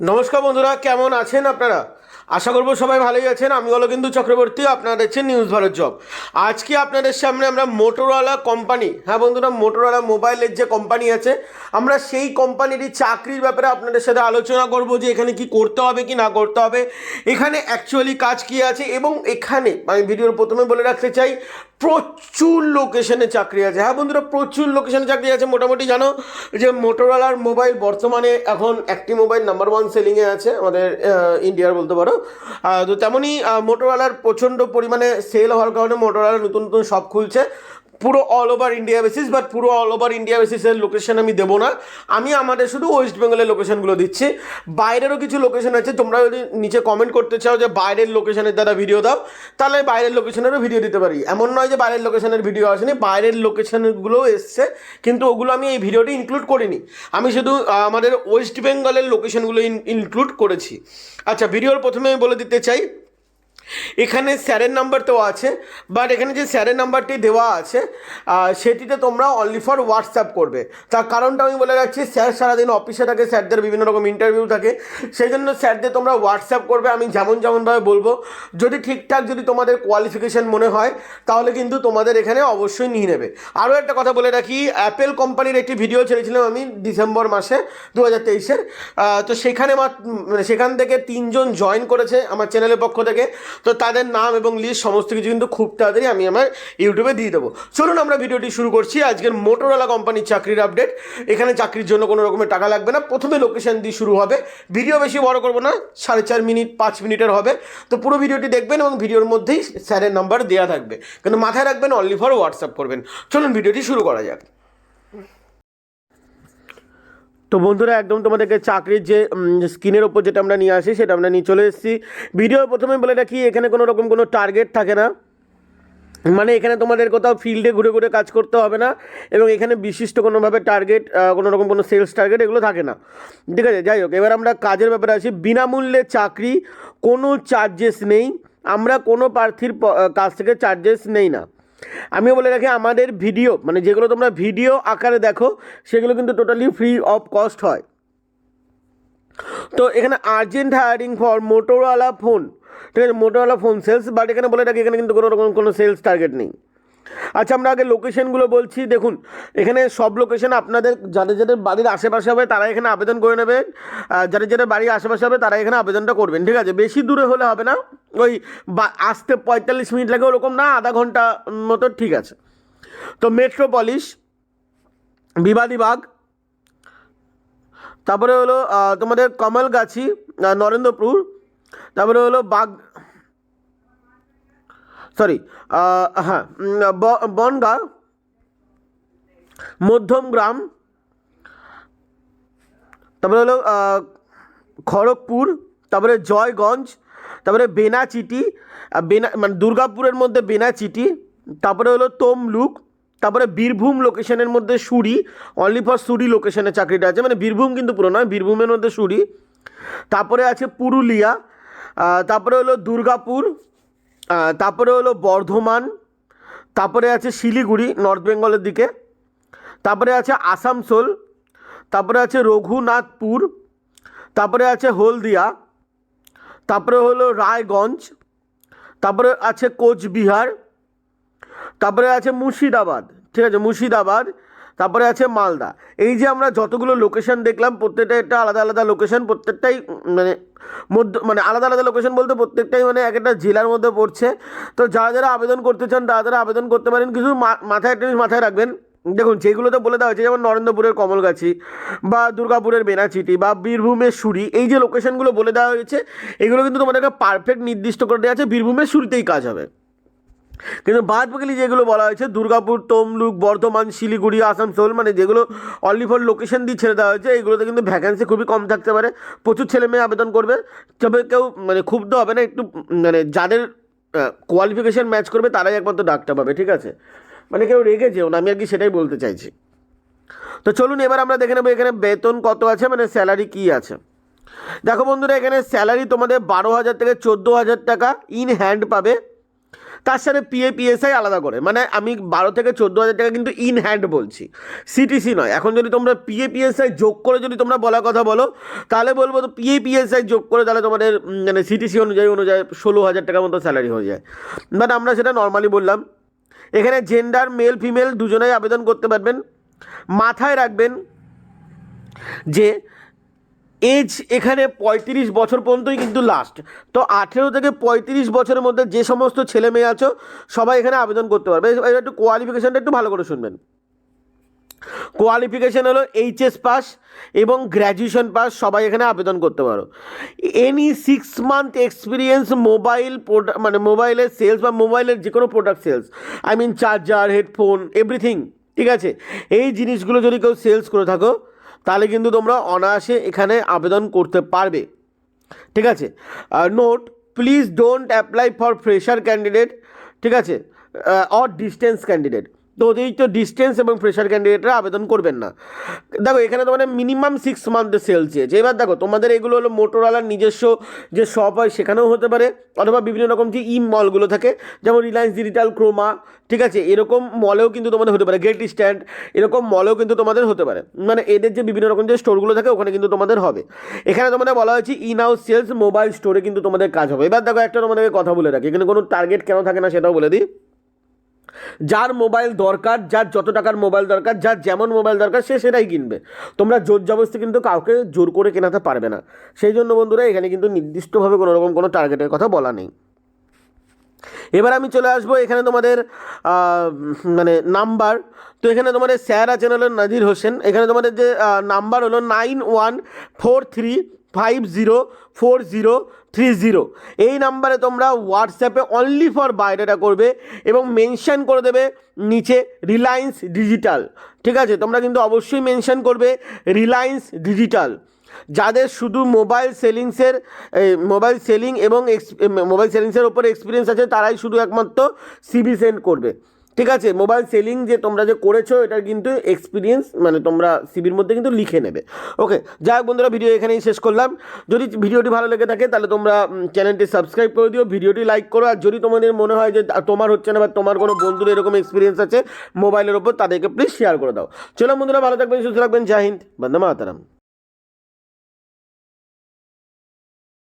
নমস্কার বন্ধুরা কেমন আছেন আপনারা? আশা করব সবাই ভালোই আছেন। আমি হলো কিন্তু চক্রবর্তী, আপনারা দেখছেন নিউজ ভারত জব আজকে আপনাদের সামনে আমরা মোটোরওয়ালা কোম্পানি হ্যাঁ বন্ধুরা মোটোরওয়ালা মোবাইলের যে কোম্পানি আছে, আমরা সেই কোম্পানিরই চাকরির ব্যাপারে আপনাদের সাথে আলোচনা করব যে এখানে কি করতে হবে, কি না করতে হবে। এখানে অ্যাকচুয়ালি কাজ কি আছে এবং এখানে, আমি ভিডিওর প্রথমে বলে রাখতে চাই, প্রচুর লোকেশনে চাকরি আছে। হ্যাঁ বন্ধুরা, প্রচুর লোকেশনে চাকরি আছে। মোটামুটি জানো যে মোটোরোলার মোবাইল বর্তমানে এখন একটি মোবাইল নাম্বার ওয়ান সেলিংয়ে আছে। আমাদের ইন্ডিয়ার বলতে পারো। তো তেমনই মোটোরওয়ালার প্রচণ্ড পরিমাণে সেল হওয়ার কারণে মোটোরওয়ালা নতুন নতুন শপ খুলছে। পুরো all over India basis but পুরো অল ওভার ইন্ডিয়া বেসিসের লোকেশন আমি দেবো না। আমি আমাদের শুধু ওয়েস্ট বেঙ্গলের লোকেশনগুলো দিচ্ছি। বাইরেরও কিছু লোকেশন আছে, তোমরা যদি নিচে কমেন্ট করতে চাও যে বাইরের লোকেশনের দ্বারা ভিডিও দাও, তাহলে বাইরের লোকেশনেরও ভিডিও দিতে পারি। এমন নয় যে বাইরের লোকেশনের ভিডিও আসেনি, বাইরের লোকেশনগুলোও এসছে, কিন্তু ওগুলো আমি এই ভিডিওটি ইনক্লুড করিনি। আমি শুধু আমাদের ওয়েস্ট বেঙ্গলের লোকেশনগুলো ইনক্লুড করেছি। আচ্ছা ভিডিওর প্রথমে আমি বলে দিতে চাই এখানে স্যারের নাম্বার তো আছে বাট এখানে যে স্যারের নাম্বারটি দেওয়া আছে সেটিতে তোমরা অনলি ফর হোয়াটসঅ্যাপ করবে। তার কারণটা আমি বলে রাখছি, স্যার সারাদিন অফিসে থাকে, স্যারদের বিভিন্ন রকম ইন্টারভিউ থাকে, সেই জন্য স্যারদের তোমরা হোয়াটসঅ্যাপ করবে, আমি যেমন যেমনভাবে বলব। যদি ঠিকঠাক যদি তোমাদের কোয়ালিফিকেশন মনে হয়, তাহলে কিন্তু তোমাদের এখানে অবশ্যই নিয়ে নেবে। আরও একটা কথা বলে রাখি অ্যাপেল কোম্পানির একটি ভিডিও ছেড়েছিলাম আমি ডিসেম্বর মাসে দু হাজার তেইশের তো সেখানে মানে সেখান থেকে তিনজন জয়েন করেছে আমার চ্যানেলের পক্ষ থেকে। তো তাদের নাম এবং লিস্ট সমস্ত কিছু কিন্তু খুব তাড়াতাড়ি আমি আমার ইউটিউবে দিয়ে দেবো। চলুন আমরা ভিডিওটি শুরু করছি আজকের মোটোরোলা কোম্পানির চাকরির আপডেট এখানে চাকরির জন্য কোনো রকমের টাকা লাগবে না। প্রথমে লোকেশন দিয়ে শুরু হবে। ভিডিও বেশি বড় করব না, সাড়ে চার মিনিট, পাঁচ মিনিটের হবে। তো পুরো ভিডিওটি দেখবেন এবং ভিডিওর মধ্যেই স্যারের নাম্বার দেওয়া থাকবে। কিন্তু মাথায় রাখবেন অনলি ফর হোয়াটসঅ্যাপ করবেন। চলুন ভিডিওটি শুরু করা যাক। তো বন্ধুরা, একদম তোমাদেরকে চাকরির যে স্ক্রিনের ওপর যেটা আমরা নিয়ে আসি, সেটা আমরা নিয়ে চলে এসেছি। ভিডিও প্রথমে বলে রাখি, এখানে কোনো রকম কোনো টার্গেট থাকে না। মানে এখানে তোমাদের কোথাও ফিল্ডে ঘুরে ঘুরে কাজ করতে হবে না, এবং এখানে বিশিষ্ট কোনোভাবে টার্গেট কোনো রকম কোনো সেলস টার্গেট এগুলো থাকে না। ঠিক আছে, যাই হোক, এবার আমরা কাজের ব্যাপারে আসি। বিনামূল্যে চাকরি, কোনো চার্জেস নেই। আমরা কোনো প্রার্থীর কাছ থেকে চার্জেস নেই না। আমিও বলে রাখি, আমাদের ভিডিও মানে যেগুলো তোমরা ভিডিও আকারে দেখো, সেগুলো কিন্তু টোটালি ফ্রি অফ কস্ট হয়। তো এখানে urgent hiring for Motorwala phone ঠিক আছে মোটোরওয়ালা ফোন সেলস বাট এখানে বলে রাখি, এখানে কিন্তু কোনো রকম কোনো সেলস টার্গেট নেই। আচ্ছা আমরা আগে লোকেশনগুলো বলছি। দেখুন, এখানে সব লোকেশন আপনাদের যাদের যাদের বাড়ির আশেপাশে হবে তারা এখানে আবেদন করে নেবেন যাদের যাদের বাড়ির আশেপাশে হবে তারা এখানে আবেদনটা করবেন, ঠিক আছে? বেশি দূরে হলে হবে না। ওই আসতে পঁয়তাল্লিশ মিনিট লাগে, ওরকম না, আধা ঘণ্টা মতো, ঠিক আছে? তো মেট্রোপলিস বিবাদীবাগ তারপরে হলো তোমাদের কমলগাছি নরেন্দ্রপুর। তারপরে হলো বাগ সরি হ্যাঁ উম, ব- বনগাঁ মধ্যমগ্রাম তারপরে হলো খড়গপুর তারপরে জয়গঞ্জ তারপরে বেনাচিটি বেনা মানে দুর্গাপুরের মধ্যে বেনাচিটি তারপরে হলো তমলুক তারপরে বীরভূম লোকেশনের মধ্যে সুরি অনলি ফর সুরি লোকেশনে চাকরিটা আছে মানে বীরভূম কিন্তু পুরো নয় বীরভূমের মধ্যে সুরি তারপরে আছে পুরুলিয়া তারপরে হলো দুর্গাপুর তারপরে হলো বর্ধমান, তারপরে আছে শিলিগুড়ি নর্থ বেঙ্গলের দিকে, তারপরে আছে আসানসোল, তারপরে আছে রঘুনাথপুর, তারপরে আছে হলদিয়া, তারপরে হলো রায়গঞ্জ, তারপরে আছে কোচবিহার, তারপরে আছে মুর্শিদাবাদ, ঠিক আছে, মুর্শিদাবাদ তারপরে আছে মালদা। এই যে আমরা যতগুলো লোকেশন দেখলাম, প্রত্যেকটা একটা আলাদা আলাদা লোকেশন প্রত্যেকটাই মানে মধ্য মানে আলাদা আলাদা লোকেশন বলতে প্রত্যেকটাই মানে এক একটা জেলার মধ্যে পড়ছে। তো যারা যারা আবেদন করতে চান, তারা তারা আবেদন করতে পারেন, কিছু মাথায় একটা জিনিস মাথায় রাখবেন। দেখুন, যেগুলোতে বলে দেওয়া হয়েছে, যেমন নরেন্দ্রপুরের কমলগাছি বা দুর্গাপুরের বেনাচিটি বা বীরভূমের সুরি, এই যে লোকেশনগুলো বলে দেওয়া হয়েছে, এগুলো কিন্তু তোমাদেরকে পারফেক্ট নির্দিষ্ট করে দেওয়া আছে। বীরভূমের সুরিতেই কাজ হবে। কিন্তু বাদ বাকি যেগুলো বলা হয়েছে, দুর্গাপুর, তমলুক, বর্ধমান, শিলিগুড়ি, আসানসোল মানে যেগুলো অনলি ফর লোকেশন দিয়ে ছেড়ে দেওয়া হয়েছে এগুলোতে কিন্তু ভ্যাকেন্সি খুবই কম থাকতে পারে। প্রচুর ছেলে মেয়ে আবেদন করবে, তবে কেউ মানে ক্ষুব্ধ হবে না, একটু মানে যাদের কোয়ালিফিকেশান ম্যাচ করবে, তারাই একমাত্র ডাকটা পাবে, ঠিক আছে? মানে কেউ রেগে যেও না, আমি আর কি সেটাই বলতে চাইছি। তো চলুন, এবার আমরা দেখে নেব এখানে বেতন কত আছে মানে স্যালারি কী আছে। দেখো বন্ধুরা, এখানে স্যালারি তোমাদের বারো হাজার থেকে চোদ্দ হাজার টাকা ইন হ্যান্ড পাবে। তার সাথে পিএ পিএসআই আলাদা করে। মানে আমি বারো থেকে চোদ্দ হাজার টাকা কিন্তু ইন হ্যান্ড বলছি। সিটিসি নয়। এখন যদি তোমরা পিএ পিএসআই যোগ করে যদি তোমরা বলার কথা বলো, তাহলে বলব তো পিএ পিএসআই যোগ করে তাহলে তোমাদের মানে সিটিসি অনুযায়ী অনুযায়ী ষোলো হাজার টাকার মতো স্যালারি হয়ে যায়। বাট আমরা সেটা নর্মালি বললাম। এখানে জেন্ডার মেল ফিমেল দুজনেই আবেদন করতে পারবেন। মাথায় রাখবেন যে এজ এখানে পঁয়ত্রিশ বছর পর্যন্তই কিন্তু লাস্ট তো আঠেরো থেকে পঁয়ত্রিশ বছরের মধ্যে যে সমস্ত ছেলে মেয়ে আছো, সবাই এখানে আবেদন করতে পারবে। একটু কোয়ালিফিকেশানটা একটু ভালো করে শুনবেন। কোয়ালিফিকেশান হলো এইচএস পাস এবং গ্র্যাজুয়েশন পাস সবাই এখানে আবেদন করতে পারো। Any six month experience mobile product মানে মোবাইলের সেলস বা মোবাইলের যে কোনো product sales I mean charger headphone everything ঠিক আছে? এই জিনিসগুলো যদি কেউ সেলস করে থাকো তাহলে কিন্তু তোমরা অনায়াসে এখানে আবেদন করতে পারবে। ঠিক আছে? Note please don't apply for fresher candidate ঠিক আছে? অর ডিস্টেন্স ক্যান্ডিডেট তো অতিরিক্ত ডিস্টেন্স এবং ফ্রেশার ক্যান্ডিডেটরা আবেদন করবেন না। দেখো, এখানে তোমাদের মিনিমাম সিক্স মান্থের সেল চেয়েছে। এবার দেখো, তোমাদের এগুলো হলো মোটোরালার নিজস্ব যে শপ হয়, সেখানেও হতে পারে। অথবা বিভিন্ন রকম যে ই মলগুলো থাকে, যেমন রিলায়েন্স ডিজিটাল ক্রোমা ঠিক আছে? এরকম মলেও কিন্তু তোমাদের হতে পারে। গেট স্ট্যান্ড এরকম মলেও কিন্তু তোমাদের হতে পারে। মানে এদের যে বিভিন্ন রকম যে স্টোরগুলো থাকে, ওখানে কিন্তু তোমাদের হবে। এখানে তোমাদের বলা হয়েছে ইন হাউস সেলস মোবাইল স্টোরে কিন্তু তোমাদের কাজ হবে। এবার দেখো, একটা তোমাদেরকে কথা বলে রাখি। এখানে কোনো টার্গেট কেন থাকে না, সেটাও বলে দিই। যার মোবাইল দরকার, যার যত টাকার মোবাইল দরকার, যার যেমন মোবাইল দরকার, সে সেটাই কিনবে। তোমরা জোর জবরদস্তি কিন্তু কাউকে জোর করে কেনাতে পারবে না। সেই জন্য বন্ধুরা, এখানে কিন্তু নির্দিষ্টভাবে কোনো রকম কোনো টার্গেটের কথা বলা নেই। এবার আমি চলে আসব এখানে তোমাদের মানে নাম্বার তো এখানে তোমাদের স্যার আছেন হলো নাজির হোসেন। এখানে তোমাদের যে নাম্বার হলো nine one four three five zero four zero three zero এই নাম্বারে তোমরা হোয়াটসঅ্যাপে অনলি ফর বাইরেটা করবে এবং মেনশন করে দেবে নিচে রিলায়েন্স ডিজিটাল ঠিক আছে? তোমরা কিন্তু অবশ্যই মেনশন করবে রিলায়েন্স ডিজিটাল যাদের শুধু মোবাইল সেলিংসের মোবাইল সেলিং এবং মোবাইল সেলিংসের ওপর এক্সপিরিয়েন্স আছে, তারাই শুধু একমাত্র সিবি সেন্ড করবে। ঠিক আছে মোবাইল সেলিং যে তোমরা যে করেছ, এটার কিন্তু এক্সপিরিয়েন্স মানে তোমরা সিবির মধ্যে কিন্তু লিখে নেবে। ওকে যাই হোক বন্ধুরা ভিডিও এখানেই শেষ করলাম। যদি ভিডিওটি ভালো লেগে থাকে, তাহলে তোমরা চ্যানেলটি সাবস্ক্রাইব করে দিও, ভিডিওটি লাইক করো। আর যদি তোমাদের মনে হয় যে তোমার হচ্ছে না বা তোমার কোনো বন্ধুর এরকম এক্সপিরিয়েন্স আছে মোবাইলের ওপর তাদেরকে প্লিজ শেয়ার করে দাও। চলো বন্ধুরা, ভালো থাকবেন, সুস্থ থাকবেন। জয় হিন্দ, বন্দে মাতারাম।